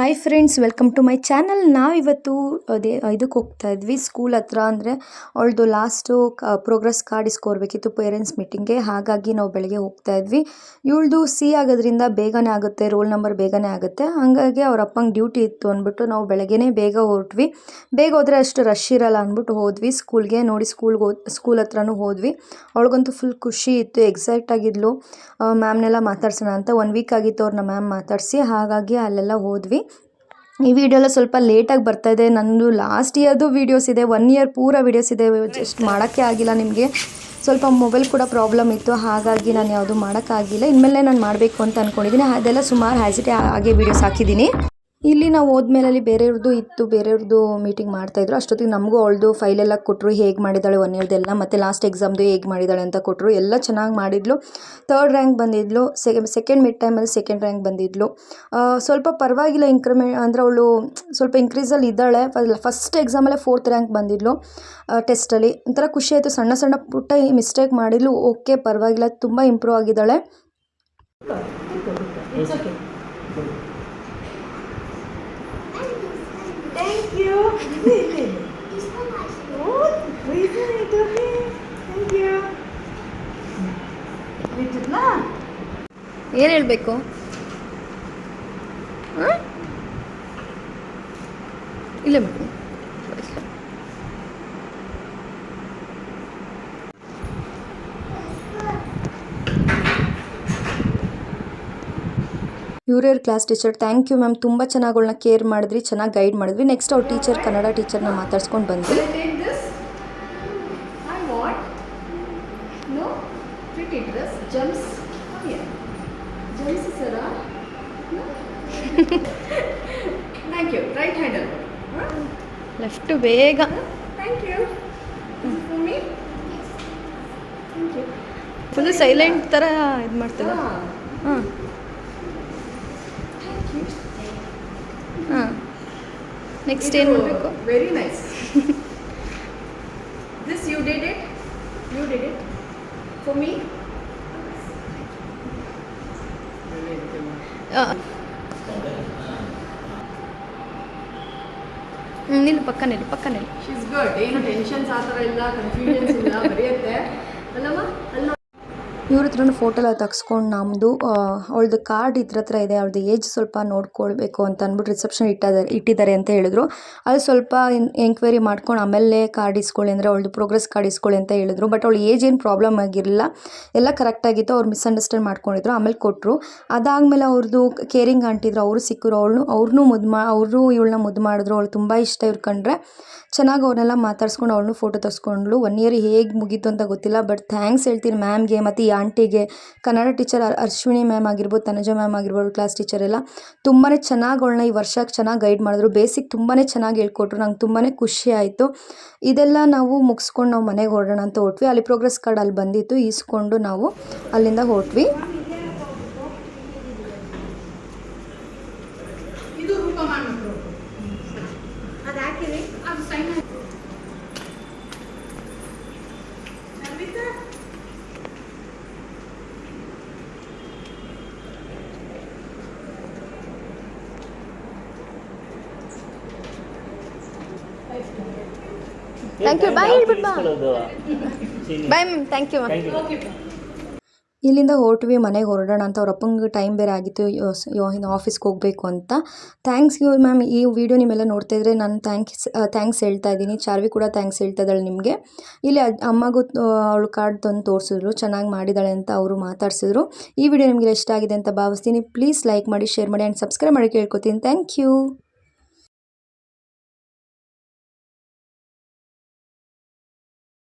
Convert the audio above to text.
Hi friends welcome to my channel ನಾವಿವತ್ತು ಅದೇ ಇದಕ್ಕೆ ಹೋಗ್ತಾ ಇದ್ವಿ ಸ್ಕೂಲ್ ಹತ್ರ ಅಂದರೆ, ಅವಳದು ಲಾಸ್ಟು ಪ್ರೋಗ್ರೆಸ್ ಕಾರ್ಡ್ ಇಸ್ಕೊರ್ಬೇಕಿತ್ತು ಪೇರೆಂಟ್ಸ್ ಮೀಟಿಂಗ್ಗೆ ಹಾಗಾಗಿ ನಾವು ಬೆಳಗ್ಗೆ ಹೋಗ್ತಾ ಇದ್ವಿ. ಇವಳದು ಸಿ ಆಗೋದ್ರಿಂದ ಬೇಗನೆ ಆಗುತ್ತೆ ರೋಲ್ ನಂಬರ್ ಬೇಗನೆ ಆಗುತ್ತೆ. ಹಾಗಾಗಿ ಅವ್ರ ಅಪ್ಪಂಗೆ ಡ್ಯೂಟಿ ಇತ್ತು ಅಂದ್ಬಿಟ್ಟು ನಾವು ಬೆಳಗ್ಗೆನೇ ಬೇಗ ಹೊರಟ್ವಿ. ಬೇಗ ಹೋದರೆ ಅಷ್ಟು ರಶ್ ಇರಲ್ಲ ಅಂದ್ಬಿಟ್ಟು ಹೋದ್ವಿ. ಸ್ಕೂಲ್ಗೆ ನೋಡಿ ಸ್ಕೂಲ್ಗೆ ಹೋದ್ ಸ್ಕೂಲ್ ಹತ್ರನೂ ಹೋದ್ವಿ. ಅವಳಿಗಂತೂ ಫುಲ್ ಖುಷಿ ಇತ್ತು ಎಕ್ಸೈಟ್ ಆಗಿದ್ಲು. ಮ್ಯಾಮ್ನೆಲ್ಲ ಮಾತಾಡ್ಸೋಣ ಅಂತ ಒನ್ ವೀಕ್ ಆಗಿತ್ತು ಅವ್ರನ್ನ ಮ್ಯಾಮ್ ಮಾತಾಡಿಸಿ. ಹಾಗಾಗಿ ಅಲ್ಲೆಲ್ಲ ಹೋದ್ವಿ. ಈ ವಿಡಿಯೋ ಎಲ್ಲ ಸ್ವಲ್ಪ ಲೇಟಾಗಿ ಬರ್ತಾ ಇದೆ. ನಂದು ಲಾಸ್ಟ್ ಇಯರ್ದು ವೀಡಿಯೋಸ್ ಇದೆ. ಒನ್ ಇಯರ್ ಪೂರ ವೀಡಿಯೋಸ್ ಇದೆ. ಜಸ್ಟ್ ಮಾಡೋಕ್ಕೆ ಆಗಿಲ್ಲ ನಿಮಗೆ. ಸ್ವಲ್ಪ ಮೊಬೈಲ್ ಕೂಡ ಪ್ರಾಬ್ಲಮ್ ಇತ್ತು. ಹಾಗಾಗಿ ನಾನು ಯಾವುದು ಮಾಡೋಕ್ಕಾಗಿಲ್ಲ. ಇನ್ಮೇಲೆ ನಾನು ಮಾಡಬೇಕು ಅಂತ ಅಂದ್ಕೊಂಡಿದ್ದೀನಿ ಅದೆಲ್ಲ ಸುಮಾರು ಹ್ಯಾಸಿಟಿ ಹಾಗೆ ವೀಡಿಯೋಸ್ ಹಾಕಿದ್ದೀನಿ. ಇಲ್ಲಿ ನಾವು ಹೋದ್ಮೇಲೆ ಅಲ್ಲಿ ಬೇರೆಯವ್ರದ್ದು ಇತ್ತು, ಬೇರೆಯವ್ರದ್ದು ಮೀಟಿಂಗ್ ಮಾಡ್ತಾಯಿದ್ರು ಅಷ್ಟೊತ್ತಿಗೆ ನಮಗೂ ಅವಳದು ಫೈಲೆಲ್ಲ ಕೊಟ್ಟರು ಹೇಗೆ ಮಾಡಿದ್ದಾಳೆ ಒನ್ ಇಯರ್ದೆಲ್ಲ ಮತ್ತು ಲಾಸ್ಟ್ ಎಕ್ಸಾಮ್ದು ಹೇಗೆ ಮಾಡಿದ್ದಾಳೆ ಅಂತ ಕೊಟ್ಟರು ಎಲ್ಲ ಚೆನ್ನಾಗಿ ಮಾಡಿದ್ಲು. ತರ್ಡ್ ರ್ಯಾಂಕ್ ಬಂದಿದ್ಲು ಸೆಕೆಂಡ್ ಮಿಡ್ ಟೈಮಲ್ಲಿ ಸೆಕೆಂಡ್ ರ್ಯಾಂಕ್ ಬಂದಿದ್ಲು. ಸ್ವಲ್ಪ ಪರವಾಗಿಲ್ಲ ಇನ್ಕ್ರಿಮೆ ಅಂದರೆ ಅವಳು ಸ್ವಲ್ಪ ಇನ್ಕ್ರೀಸಲ್ಲಿ ಇದ್ದಾಳೆ. ಫಸ್ಟ್ ಎಕ್ಸಾಮಲ್ಲೇ ಫೋರ್ತ್ ರ್ಯಾಂಕ್ ಬಂದಿದ್ಲು ಟೆಸ್ಟಲ್ಲಿ ಒಂಥರ ಖುಷಿ ಆಯಿತು, ಸಣ್ಣ ಸಣ್ಣ ಪುಟ್ಟ ಮಿಸ್ಟೇಕ್ ಮಾಡಿದ್ಲು. ಓಕೆ ಪರವಾಗಿಲ್ಲ, ತುಂಬ ಇಂಪ್ರೂವ್ ಆಗಿದ್ದಾಳೆ. Reason it okay? Thank you. ಬಿಟ್ಟಿದ್ನಾ ಏನು ಹೇಳಬೇಕು ಇಲ್ಲ ಬಿಡು ಇವ್ರಿಯರ್ class teacher thank you ma'am ತುಂಬ ಚೆನ್ನಾಗಿ ಕೇರ್ ಮಾಡಿದ್ರಿ ಚೆನ್ನಾಗಿ ಗೈಡ್ ಮಾಡಿದ್ವಿ ನೆಕ್ಸ್ಟ್ ಅವ್ರ ಟೀಚರ್ ಕನ್ನಡ ಟೀಚರ್ನ ಮಾತಾಡ್ಸ್ಕೊಂಡು ಬಂದ್ವಿ. ಲೆಫ್ಟು ಬೇಗ ಥ್ಯಾಂಕ್ ಯು ಫುಲ್ ಸೈಲೆಂಟ್ ಥರ ಇದು ಮಾಡ್ತಾರೆ? ಹಾಂ ನೆಕ್ಸ್ಟ್ ಏನು ಮಾಡಬೇಕು very nice this you did it. You did it. For me. ನಿಲ್ಲು ಪಕ್ಕ ನಿಲ್ಲು ಪಕ್ಕ ನಿಲ್ಲು. ಶೀಸ್ ಗುಡ್ ಏನು ಟೆನ್ಷನ್ಸ್ ಆ ಥರ ಇಲ್ಲ ಕನ್ಫ್ಯೂಷನ್ಸ್ ಇಲ್ಲ ಬರೆಯುತ್ತೆ. ಅಲ್ಲಮ್ಮ ಅಲ್ಲ. ಇವ್ರ ಹತ್ರನೂ ಫೋಟೋ ಎಲ್ಲ ತೆಗ್ಸ್ಕೊಂಡು ನಮ್ಮದು ಅವಳದು ಕಾರ್ಡ್ ಇದ್ರ ಹತ್ರ ಇದೆ, ಅವಳದು ಏಜ್ ಸ್ವಲ್ಪ ನೋಡ್ಕೊಳ್ಬೇಕು ಅಂತ ಅಂದ್ಬಿಟ್ಟು ರಿಸೆಪ್ಷನ್ ಇಟ್ಟಿದ್ದಾರೆ ಇಟ್ಟಿದ್ದಾರೆ ಅಂತ ಹೇಳಿದ್ರು. ಅಲ್ಲಿ ಸ್ವಲ್ಪ ಎಂಕ್ವೈರಿ ಮಾಡ್ಕೊಂಡು ಆಮೇಲೆ ಕಾರ್ಡ್ ಇಸ್ಕೊಳ್ಳಿ ಅಂದರೆ ಅವಳದು ಪ್ರೋಗ್ರೆಸ್ ಕಾರ್ಡ್ ಇಸ್ಕೊಳ್ಳಿ ಅಂತ ಹೇಳಿದ್ರು. ಬಟ್ ಅವಳು ಏಜ್ ಏನು ಪ್ರಾಬ್ಲಮ್ ಆಗಿರಲಿಲ್ಲ. ಎಲ್ಲ ಕರೆಕ್ಟಾಗಿತ್ತು ಅವ್ರು ಮಿಸ್ಅಂಡರ್ಸ್ಟ್ಯಾಂಡ್ ಮಾಡ್ಕೊಂಡಿದ್ರು, ಆಮೇಲೆ ಕೊಟ್ಟರು ಅದಾದಮೇಲೆ ಅವ್ರದ್ದು ಕೇರಿಂಗ್ ಆಂಟಿದ್ರು ಅವರು ಸಿಕ್ಕರು ಅವಳು ಅವ್ರನ್ನೂ ಮುದ್ದು ಮಾ, ಅವರು ಇವಳನ್ನ ಮುದ್ದು ಮಾಡಿದ್ರು. ಅವಳು ತುಂಬ ಇಷ್ಟ ಇವ್ರು ಕಂಡ್ರೆ. ಚೆನ್ನಾಗಿ ಅವ್ರನ್ನೆಲ್ಲ ಮಾತಾಡ್ಸ್ಕೊಂಡು ಅವಳನ್ನೂ ಫೋಟೋ ತರಿಸ್ಕೊಂಡ್ಳು ಒನ್ ಇಯರ್ ಹೇಗೆ ಮುಗೀತು ಅಂತ ಗೊತ್ತಿಲ್ಲ ಬಟ್ ಥ್ಯಾಂಕ್ಸ್ ಹೇಳ್ತೀನಿ ಮ್ಯಾಮ್ಗೆ ಮತ್ತು ಈ ಆಂಟಿಗೆ. ಕನ್ನಡ ಟೀಚರ್ ಅಶ್ವಿನಿ ಮ್ಯಾಮ್ ಆಗಿರ್ಬೋದು, ತನುಜ ಮ್ಯಾಮ್ ಆಗಿರ್ಬೋದು, ಕ್ಲಾಸ್ ಟೀಚರ್ ಎಲ್ಲ ತುಂಬಾ ಚೆನ್ನಾಗಿ ಅವಳನ್ನ ಈ ವರ್ಷ ಚೆನ್ನಾಗಿ ಗೈಡ್ ಮಾಡಿದ್ರು. ಬೇಸಿಕ್ ತುಂಬಾ ಚೆನ್ನಾಗಿ ಹೇಳ್ಕೊಟ್ರು. ನಂಗೆ ತುಂಬಾ ಖುಷಿ ಆಯಿತು. ಇದೆಲ್ಲ ನಾವು ಮುಗಿಸ್ಕೊಂಡು ನಾವು ಮನೆಗೆ ಹೊರಡೋಣ ಅಂತ ಹೊಟ್ವಿ. ಅಲ್ಲಿ ಪ್ರೋಗ್ರೆಸ್ ಕಾರ್ಡ್ ಅಲ್ಲಿ ಬಂದಿತ್ತು. ಈಸ್ಕೊಂಡು ನಾವು ಅಲ್ಲಿಂದ ಹೊಟ್ವಿ. ಅದು ಅದು ಸೈನ್ ಥ್ಯಾಂಕ್ ಯು ಬಾಯ್ ಹೇಳ್ಬಿಟ್ಟು ಬಾ bye ma'am thank you ma'am ಇಲ್ಲಿಂದ ಹೊರಟ್ವಿ ಮನೆಗೆ ಹೊರಡೋಣ ಅಂತ. ಅವ್ರ ಅಪ್ಪಂಗೆ ಟೈಮ್ ಬೇರೆ ಆಗಿತ್ತು. ಇನ್ನು ಆಫೀಸ್ಗೆ ಹೋಗಬೇಕು ಅಂತ. ಥ್ಯಾಂಕ್ಸ್ ಯು ಮ್ಯಾಮ್ ಈ ವಿಡಿಯೋ ನಿಮ್ಮೆಲ್ಲ ನೋಡ್ತಾ ಇದ್ರೆ ನಾನು ಥ್ಯಾಂಕ್ಸ್ ಥ್ಯಾಂಕ್ಸ್ ಹೇಳ್ತಾ ಇದ್ದೀನಿ. ಚಾರ್ವಿ ಕೂಡ ಥ್ಯಾಂಕ್ಸ್ ಹೇಳ್ತಾ ಇದ್ದಾಳೆ ನಿಮಗೆ. ಇಲ್ಲಿ ಅಮ್ಮಗೂ ಅವಳು ಕಾರ್ಡ್ ತಂದು ತೋರಿಸಿದ್ರು. ಚೆನ್ನಾಗಿ ಮಾಡಿದ್ದಾಳೆ ಅಂತ ಅವರು ಮಾತಾಡ್ಸಿದ್ರು. ಈ ವಿಡಿಯೋ ನಿಮಗೆ ಇಷ್ಟ ಆಗಿದೆ ಅಂತ ಭಾವಿಸ್ತೀನಿ. ಪ್ಲೀಸ್ ಲೈಕ್ ಮಾಡಿ ಶೇರ್ ಮಾಡಿ ಆ್ಯಂಡ್ ಸಬ್ಸ್ಕ್ರೈಬ್ ಮಾಡಿ ಕೇಳ್ಕೊತೀನಿ. Thank you